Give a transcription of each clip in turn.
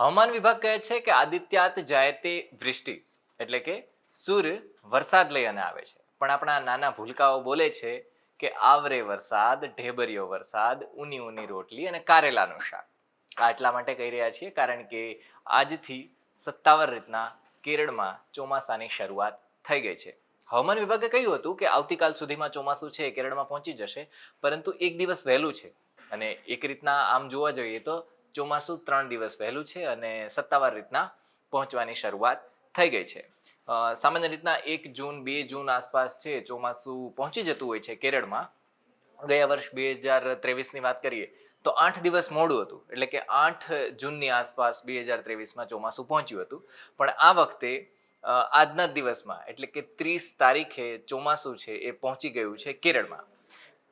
હવામાન વિભાગ કહે છે કે આદિત્યાત જાય તે વૃષ્ટિ, એટલે કે સૂર્ય વરસાદ લઈ અને આવે છે. પણ આપણા નાના ભૂલકાઓ બોલે છે કે આવરે વરસાદ, ઢેબરિયો વરસાદ ઊની ઊની રોટલી અને કારેલાનું શાક. આ એટલા માટે કહી રહ્યા છીએ કારણ કે આજથી સત્તાવાર રીતના કેરળમાં ચોમાસાની શરૂઆત થઈ ગઈ છે. હવામાન વિભાગે કહ્યું હતું કે આવતીકાલ સુધીમાં ચોમાસું છે કેરળમાં પહોંચી જશે, પરંતુ એક દિવસ વહેલું છે. અને એક રીતના આમ જોવા જઈએ તો ચોમાસું ત્રણ દિવસ વહેલું છે અને સત્તાવાર રીતના પહોંચવાની શરૂઆત થઈ ગઈ છે. સામાન્ય રીતના એક જૂન, બે જૂન આસપાસ છે ચોમાસું પહોંચી જતું હોય છે કેરળમાં. ગયા વર્ષ બે હજાર ત્રેવીસની વાત કરીએ તો આઠ દિવસ મોડું હતું. એટલે કે આઠ જૂનની આસપાસ બે હજાર ત્રેવીસમાં ચોમાસું પહોંચ્યું હતું. પણ આ વખતે આજના દિવસમાં, એટલે કે ત્રીસ તારીખે ચોમાસું છે એ પહોંચી ગયું છે કેરળમાં.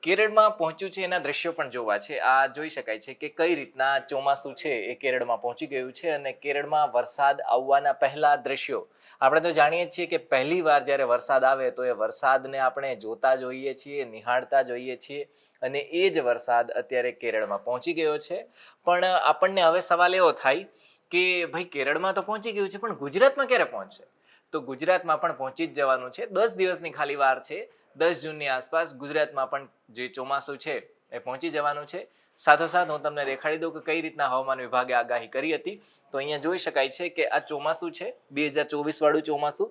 કેરળમાં પહોંચ્યું છે એના દ્રશ્યો પણ જોવા છે. આ જોઈ શકાય છે કે કઈ રીતના ચોમાસું છે એ કેરળમાં પહોંચી ગયું છે અને કેરળમાં વરસાદ આવવાના પહેલા દ્રશ્યો. આપણે તો જાણીએ છીએ કે પહેલી વાર જ્યારે વરસાદ આવે તો એ વરસાદને આપણે જોતા જોઈએ છીએ, નિહાળતા જોઈએ છીએ અને એ જ વરસાદ અત્યારે કેરળમાં પહોંચી ગયો છે. પણ આપણને હવે સવાલ એવો થાય કે ભાઈ કેરળમાં તો પહોંચી ગયું છે, પણ ગુજરાતમાં ક્યારે પહોંચશે? તો ગુજરાતમાં પણ પહોંચી જ જવાનું છે. દસ દિવસની ખાલી વાર છે. દસ જૂનની આસપાસ ગુજરાતમાં પણ જે ચોમાસું છે એ પહોંચી જવાનું છે. સાથોસાથ હું તમને દેખાડી દઉં કે કઈ રીતના હવામાન વિભાગે આગાહી કરી હતી. તો અહીંયા જોઈ શકાય છે કે આ ચોમાસું છે, બે હજાર ચોવીસ વાળું ચોમાસું.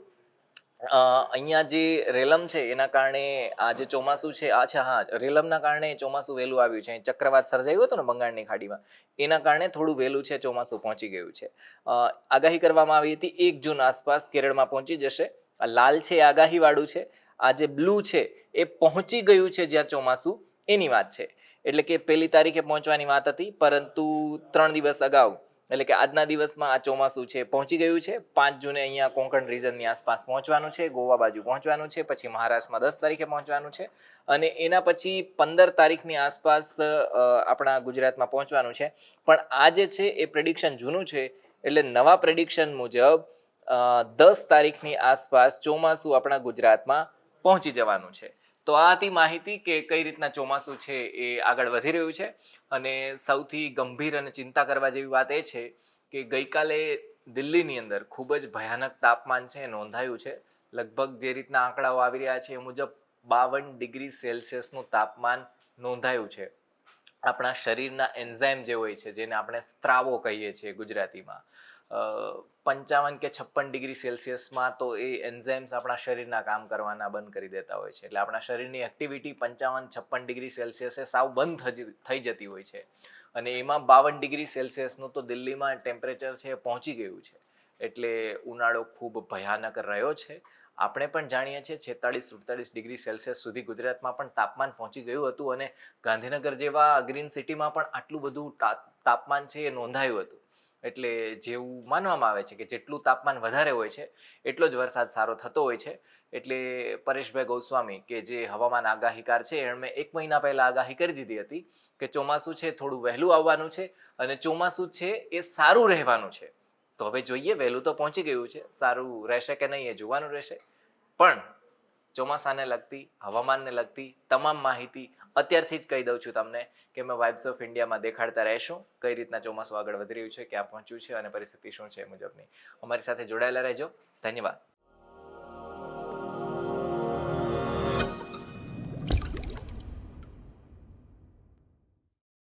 અહીંયા જે રેલમ છે એના કારણે આ જે ચોમાસું છે અચ્છા હા, રેલમના કારણે ચોમાસું વહેલું આવ્યું છે. ચક્રવાત સર્જાયું હતું ને બંગાળની ખાડીમાં. એના કારણે થોડું વહેલું છે, ચોમાસું પહોંચી ગયું છે. આગાહી કરવામાં આવી હતી, એક જૂન આસપાસ કેરળમાં પહોંચી જશે. આ લાલ છે આગાહીવાળું છે. આ જે બ્લુ છે, એ પહોંચી ગયું છે જ્યાં ચોમાસું, એની વાત છે. એટલે કે પહેલી તારીખે પહોંચવાની વાત હતી, પરંતુ ત્રણ દિવસ અગાઉ, એટલે કે આજના દિવસમાં આ ચોમાસું છે, પહોંચી ગયું છે. પાંચ જૂને અહીંયા કોંકણ રિજનની આસપાસ પહોંચવાનું છે, ગોવા બાજુ પહોંચવાનું છે, પછી મહારાષ્ટ્રમાં દસ તારીખે પહોંચવાનું છે. અને એના પછી પંદર તારીખની આસપાસ આપણા ગુજરાતમાં પહોંચવાનું છે. પણ આ જે છે, એ પ્રેડિક્શન જૂનું છે, એટલે નવા પ્રેડિક્શન મુજબ દસ તારીખની આસપાસ ચોમાસું આપણા ગુજરાતમાં પહોંચી જવાનું છે. તો આ હતી માહિતી કે કઈ રીતના ચોમાસું છે એ આગળ વધી રહ્યું છે અને સૌથી ગંભીર અને ચિંતા કરવા જેવી વાત એ છે કે ગઈકાલે દિલ્હીની અંદર ખૂબ જ ભયાનક તાપમાન છે, નોંધાયું છે. લગભગ જે રીતના આંકડાઓ આવી રહ્યા છે એ મુજબ બાવન ડિગ્રી સેલ્સિયસનું તાપમાન નોંધાયું છે. આપણા શરીરના એન્ઝાઇમ જે હોય છે, જેને આપણે સ્ત્રાવો કહીએ છીએ ગુજરાતીમાં. પંચાવન કે છપ્પન ડિગ્રી સેલ્સિયસમાં તો એ એન્ઝાઇમ્સ આપણા શરીરના કામ કરવાના બંધ કરી દેતા હોય છે. એટલે આપણા શરીરની એક્ટિવિટી પંચાવન, છપ્પન ડિગ્રી સેલ્સિયસે સાવ બંધ થઈ જતી હોય છે. અને એમાં બાવન ડિગ્રી સેલ્સિયસનું તો દિલ્હીમાં ટેમ્પરેચર છે પહોંચી ગયું છે. એટલે ઉનાળો ખૂબ ભયાનક રહ્યો છે. આપણે પણ જાણીએ છીએ છેતાળીસ સુડતાલીસ ડિગ્રી સેલ્સિયસ સુધી ગુજરાતમાં પણ તાપમાન પહોંચી ગયું હતું અને ગાંધીનગર જેવા ગ્રીન સિટીમાં પણ આટલું બધું તાપમાન છે એ નોંધાયું હતું. એટલે જેવું માનવામાં આવે છે કે જેટલું તાપમાન વધારે હોય છે, એટલો જ વરસાદ સારો થતો હોય છે. એટલે પરેશભાઈ ગોસ્વામી કે જે હવામાન આગાહીકાર છે એમણે એક મહિના પહેલા આગાહી કરી દીધી હતી કે ચોમાસું છે, થોડું વહેલું આવવાનું છે અને ચોમાસું છે, એ સારું રહેવાનું છે. તો હવે જોઈએ, વહેલું તો પહોંચી ગયું છે, સારું રહેશે કે નહીં એ જોવાનું રહેશે. પણ ચોમાસાને લગતી, હવામાનને લગતી તમામ માહિતી અત્યારથી જ કહી દઉં છું તમને કે મેં વાઇબ્સ ઓફ ઇન્ડિયામાં દેખાડતા રહેશું. કઈ રીતના ચોમાસું આગળ વધી રહ્યું છે, ક્યાં પહોંચ્યું છે અને પરિસ્થિતિ શું છે એ મુજબની. અમારી સાથે જોડાયેલા રહેજો. ધન્યવાદ.